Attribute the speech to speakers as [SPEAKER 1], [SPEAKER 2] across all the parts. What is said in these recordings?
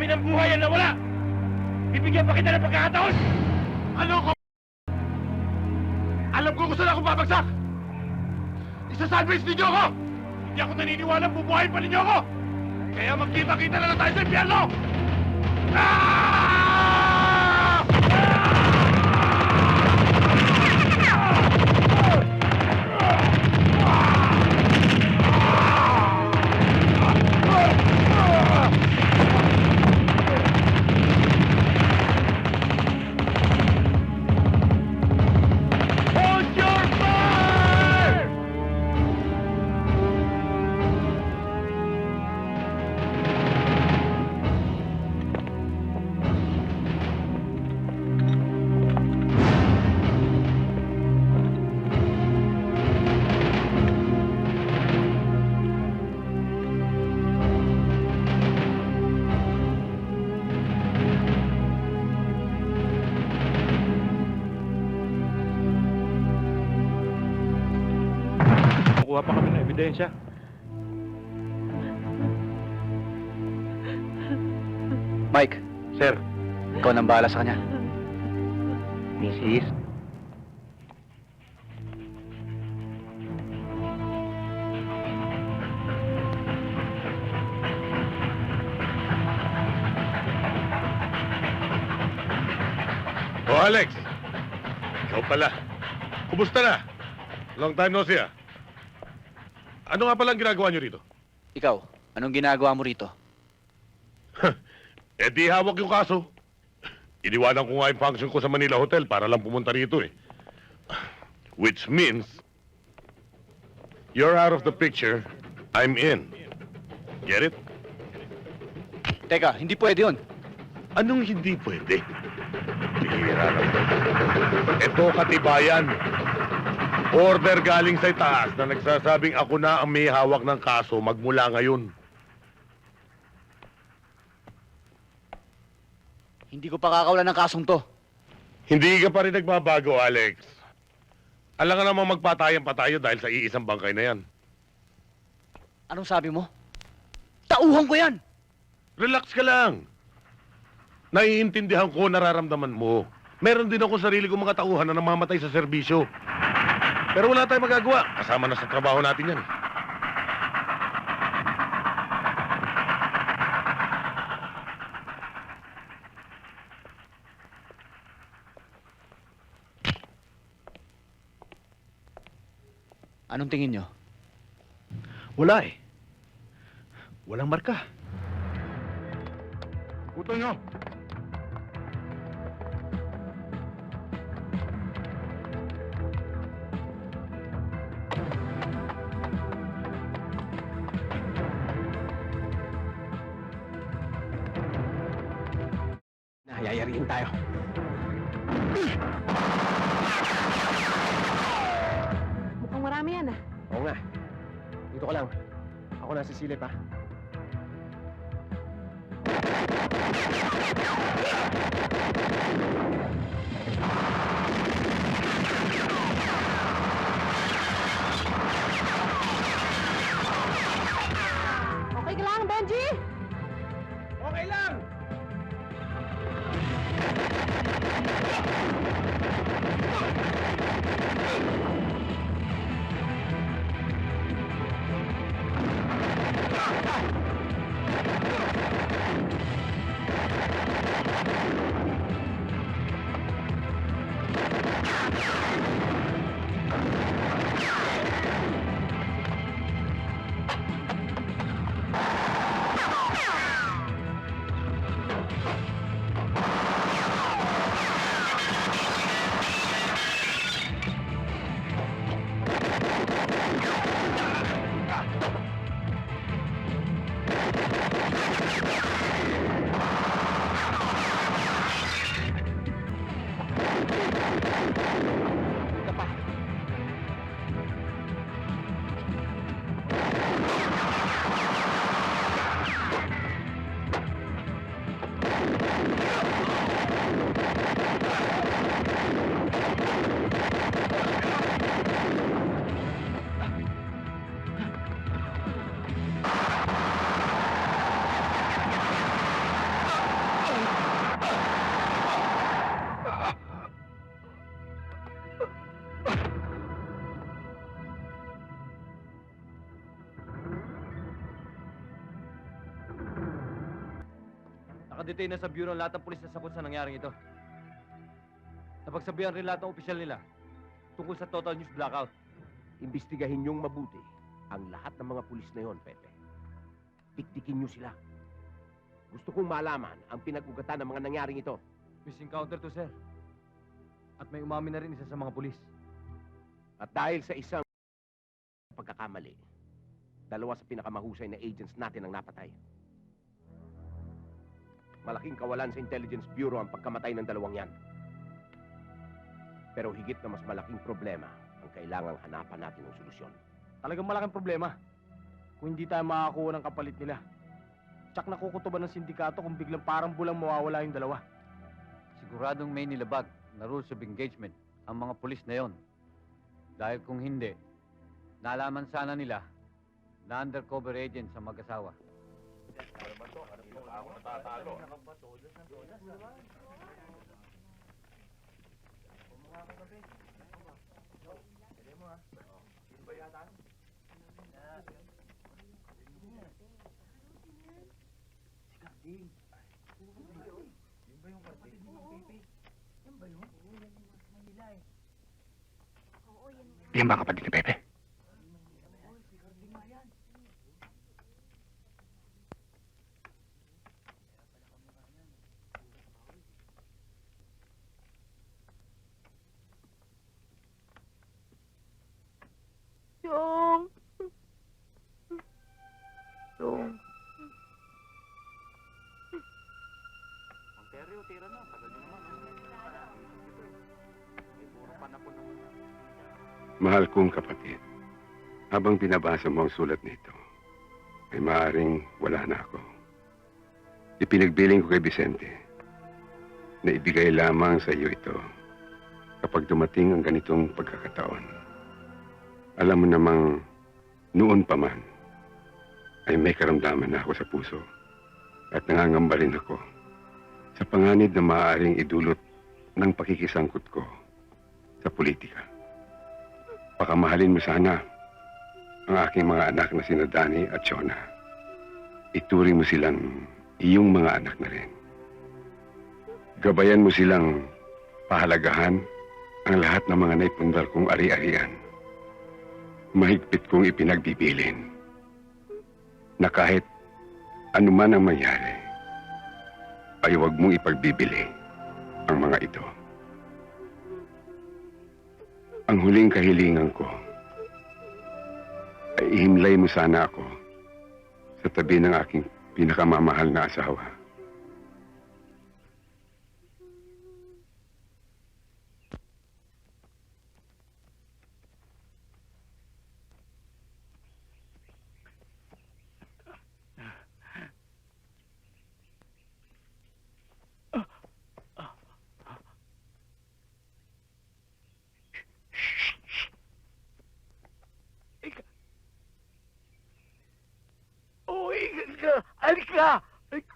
[SPEAKER 1] dahil nawala! Bibigyan pa kita ng pagkakataon! Ano ko? Alam ko kung saan ako babagsak! Isasalvage ninyo ako! Hindi ako naniniwala bubuhayin pa ninyo ako! Kaya magkita-kita na lang tayo sa impyerno! Ah!
[SPEAKER 2] Ebidensya.
[SPEAKER 3] Mike,
[SPEAKER 2] Sir,
[SPEAKER 3] ikaw nang bahala sa kanya.
[SPEAKER 2] Mrs.
[SPEAKER 1] O Alex, ikaw pala. Kumusta na? Long time no see ah. Ano nga palang ginagawa niyo rito?
[SPEAKER 3] Ikaw, anong ginagawa mo rito?
[SPEAKER 1] Eh di hawak yung kaso. Iniwanan ko nga yung function ko sa Manila Hotel para lang pumunta rito eh. Which means, you're out of the picture, I'm in. Get it?
[SPEAKER 3] Teka, hindi pwede yun.
[SPEAKER 1] Anong hindi pwede? Bihira naman. Ito katibayan. Order galing sa itaas na nagsasabing ako na ang may hawak ng kaso magmula ngayon.
[SPEAKER 3] Hindi ko pa kakawalan ng kasong to.
[SPEAKER 1] Hindi ka pa rin nagbabago, Alex. Alam ka namang magpatayan pa tayo dahil sa iisang bangkay na yan.
[SPEAKER 3] Anong sabi mo? Tauhan ko yan!
[SPEAKER 1] Relax ka lang. Naiintindihan ko nararamdaman mo. Meron din ako sarili kong mga tauhan na namamatay sa serbisyo. Pero wala tayong magagawa. Kasama na sa trabaho natin yan.
[SPEAKER 3] Anong tingin nyo?
[SPEAKER 2] Wala eh. Walang marka.
[SPEAKER 1] Puto nyo.
[SPEAKER 2] Nahayayariin tayo.
[SPEAKER 4] Mukhang marami yan ah.
[SPEAKER 2] Oo nga. Dito ka lang. Ako nasa silip ha.
[SPEAKER 4] Okay ka lang, Benji?
[SPEAKER 2] Okay lang! Oh! Yeah.
[SPEAKER 5] Nakadetain na sa bureau ang lahat ng pulis na sakot sa nangyaring ito. Napagsabihan rin lahat ng opisyal nila tungkol sa total news blackout.
[SPEAKER 2] Imbestigahin niyong mabuti ang lahat ng mga pulis na yon, Pepe. Tiktikin niyo sila. Gusto kong malaman ang pinag-ugatan ng mga nangyaring ito.
[SPEAKER 5] Missing counter to, sir. At may umamin na rin isa sa mga pulis.
[SPEAKER 2] At dahil sa isang pagkakamali, dalawa sa pinakamahusay na agents natin ang napatay. Malaking kawalan sa Intelligence Bureau ang pagkamatay ng dalawang yan. Pero higit na mas malaking problema ang kailangang hanapan natin ng solusyon.
[SPEAKER 3] Talagang malaking problema. Kung hindi tayo makakuha ng kapalit nila. Tsak nakukutuban ng sindikato kung biglang parang bulang mawawala yung dalawa.
[SPEAKER 5] Siguradong may nilabag na rules of engagement ang mga pulis na yon. Dahil kung hindi, nalaman sana nila na undercover agent sa mag-asawa.
[SPEAKER 6] Yan ba kapatid ni Pepe? Mahal kong kapatid, habang binabasa mo ang sulat nito, ay maaaring wala na ako. Ipinagbiling ko kay Vicente na ibigay lamang sa iyo ito kapag dumating ang ganitong pagkakataon. Alam mo namang noon pa man ay may karamdaman na ako sa puso at nangangamba rin ako sa panganib na maaaring idulot ng pakikisangkot ko sa politika. Pakamahalin mo sana ang aking mga anak na sina Dani at Shona. Ituring mo silang iyong mga anak na rin. Gabayan mo silang pahalagahan ang lahat ng mga naipundar kong ari-arian. Mahigpit kong ipinagbibilin na kahit anuman ang mangyari, ay huwag mong ipagbibili ang mga ito. Ang huling kahilingan ko ay ihimlay mo sana ako sa tabi ng aking pinakamamahal na asawa.
[SPEAKER 3] Oh, ingat ka! Halika! Halika!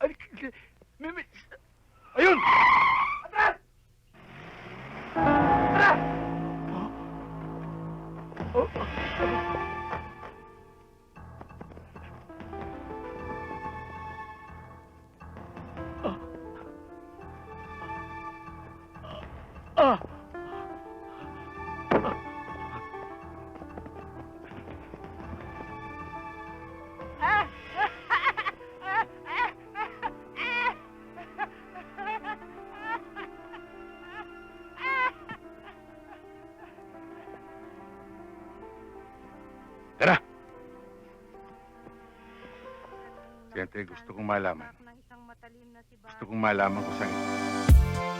[SPEAKER 3] Halika! Mimi! Ayun! Atras! Atras! Oh. Ah!
[SPEAKER 6] Siyempre, gusto kong malaman. Gusto kong malaman kung saan